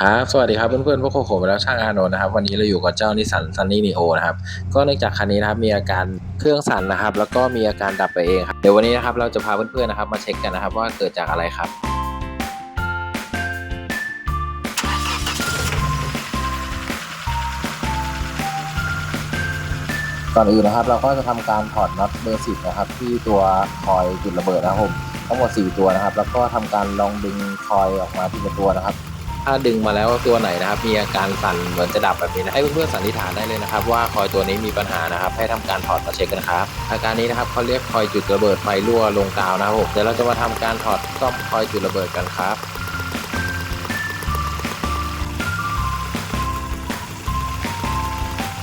ครับ สวัสดีครับเพื่อนๆพวกผมแล้วช่างอานนท์นะครับ วันนี้เราอยู่กับเจ้านิสันซันนี่นีโอนะครับ ก็เนื่องจากคันนี้นะครับมีอาการเครื่องสั่นนะครับ แล้วก็มีอาการดับไปเองครับ เดี๋ยววันนี้นะครับเราจะพาเพื่อนๆนะครับมาเช็คกันนะครับว่าเกิดจากอะไรครับก่อนอื่นนะครับเราก็จะทำการถอดน็อตเบอร์สิบนะครับ ที่ตัวคอยจุดระเบิดนะครับผมทั้งหมด4ตัวนะครับ แล้วก็ทำการลองดึงคอยออกมาทีละตัวนะครับ ถ้าดึงมาแล้วตัวไหนนะครับมีอาการสั่นเหมือนจะดับแบบนี้นะให้เพื่อนๆสันนิษฐานได้เลยนะครับ ว่าคอยตัวนี้มีปัญหานะครับ ให้ทำการถอดมาเช็คกันครับอาการนี้นะครับเขาเรียกคอยจุดระเบิดไฟรั่วลงกาวนะครับผมเดี๋ยวเราจะมาทำการถอดซ่อมคอยจุดระเบิดกันครับ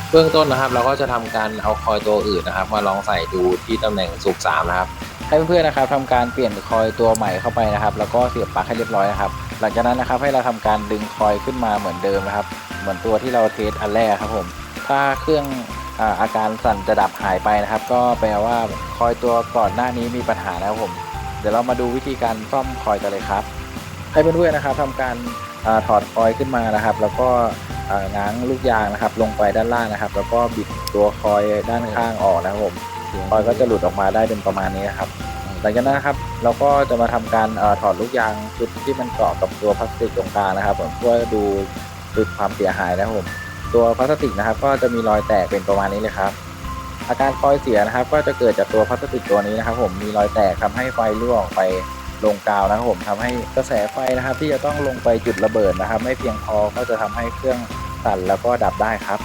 เบื้องต้นนะครับเราก็จะทำการเอาคอยตัวอื่นนะครับ มาลองใส่ดูที่ตำแหน่งสูบสามนะครับ ให้เพื่อนๆนะครับทำการเปลี่ยนคอยตัวใหม่เข้าไปนะครับ แล้วก็เสียบปลั๊กให้เรียบร้อยนะครับ หลังจากนั้นนะครับให้เราทำการดึงคอยขึ้นมาเหมือนเดิมนะครับ เหมือนตัวที่เราเทสอันแรกครับผม ถ้าเครื่องอาการสั่นจะดับหายไปนะครับ ก็แปลว่าคอยตัวก่อนหน้านี้มีปัญหานะครับผม เดี๋ยวเรามาดูวิธีการซ่อมคอยกันเลยครับ ให้เพื่อนๆนะครับทำการอถอดคอยขึ้นมานะครับ แล้วก็ง้างลูกยางนะครับ ลงไปด้านล่างนะครับ แล้วก็บิดตัวคอยด้านข้างออกนะครับผม คอยก็จะหลุดออกมาได้เป็นประมาณนี้นะครับ หลังจากนั้นนะครับ เราก็จะมาทำการเออถอดลูกยางชุดที่มันเกาะกับตัวพลาสติกตรงกลางนะครับผมเพื่อดูดูความเสียหายนะครับผมตัวพลาสติกนะครับ ก็จะมีรอยแตกเป็นประมาณนี้เลยครับอาการคอยเสียนะครับ ก็จะเกิดจากตัวพลาสติกตัวนี้นะครับ ผมมีรอยแตกทำให้ไฟรั่วออกไปลงกาวนะครับผมทำให้กระแสไฟนะครับ ที่จะต้องลงไปจุดระเบิดนะครับ ไม่เพียงพอก็จะทำให้เครื่องสั่นแล้วก็ดับได้ครับ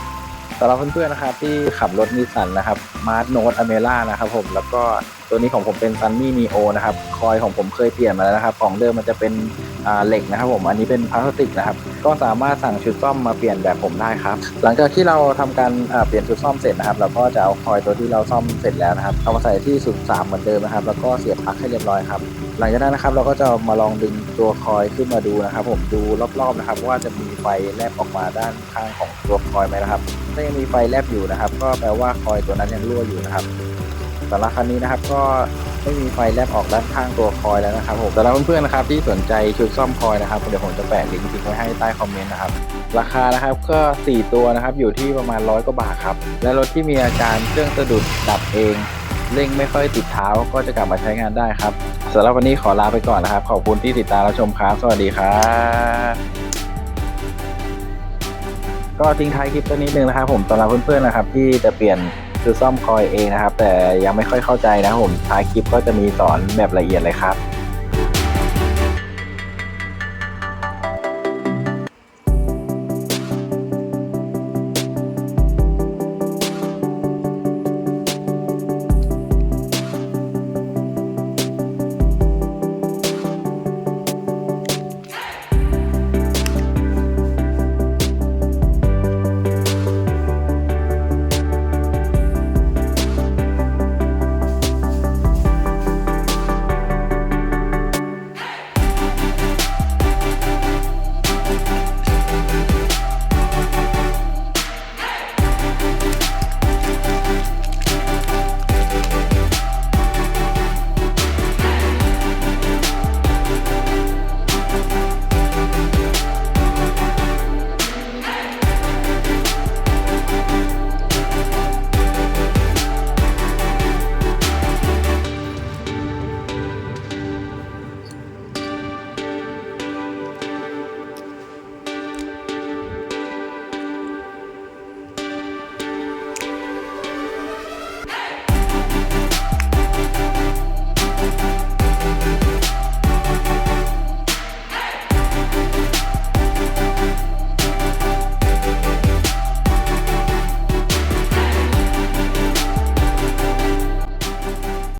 สำหรับเพื่อนๆนะครับที่ขับรถนิสสันนะครับมาร์ทโนดอเมล่านะครับผมแล้วก็ ตัวนี้ของผมเป็นซันนี่นีโอนะครับคอยของผมเคยเปลี่ยนมาแล้วนะครับ ของเดิมมันจะเป็นเหล็กนะครับผมอันนี้เป็นพลาสติกนะครับก็สามารถสั่งชุดซ่อมมาเปลี่ยนแบบผมได้ครับ หลังจากที่เราทำการเปลี่ยนชุดซ่อมเสร็จนะครับเราก็จะเอาคอยตัวที่เราซ่อมเสร็จแล้วนะครับเอามาใส่ที่ศูนย์สามเหมือนเดิมนะครับ แล้วก็เสียบปลั๊กให้เรียบร้อยครับหลังจากนั้นนะครับเราก็จะมาลองดึงตัวคอยขึ้นมาดูนะครับ ผมดูรอบๆนะครับ ว่าจะมีไฟแลบออกมาด้านข้างของตัวคอยไหมนะครับ ถ้ายังมีไฟแลบอยู่นะครับ ก็แปลว่าคอยตัวนั้นยังรั่วอยู่นะครับ สำหรับคันนี้นะครับก็ไม่มีไฟแลบออกด้านข้างตัวคอยแล้วนะครับผมสำหรับเพื่อนๆนะครับที่สนใจชุดซ่อมคอยนะครับเดี๋ยวผมจะแปะลิงก์ทิ้งไว้ให้ใต้คอมเมนต์นะครับราคานะครับก็ 4 ตัวนะครับอยู่ที่ประมาณร้อยกว่าบาทครับและรถที่มีอาการเครื่องสะดุดดับเองเร่งไม่ค่อยติดเท้าก็จะกลับมาใช้งานได้ครับสำหรับวันนี้ขอลาไปก่อนนะครับ ขอบคุณที่ติดตามรับชมครับสวัสดีครับก็ทิ้งท้ายคลิปตัวนี้นึงนะครับผมสำหรับเพื่อนๆนะครับ ที่จะเปลี่ยน คือซ่อมคอยเองนะครับ แต่ยังไม่ค่อยเข้าใจนะครับผมท้ายคลิปก็จะมีสอนแบบละเอียดเลยครับ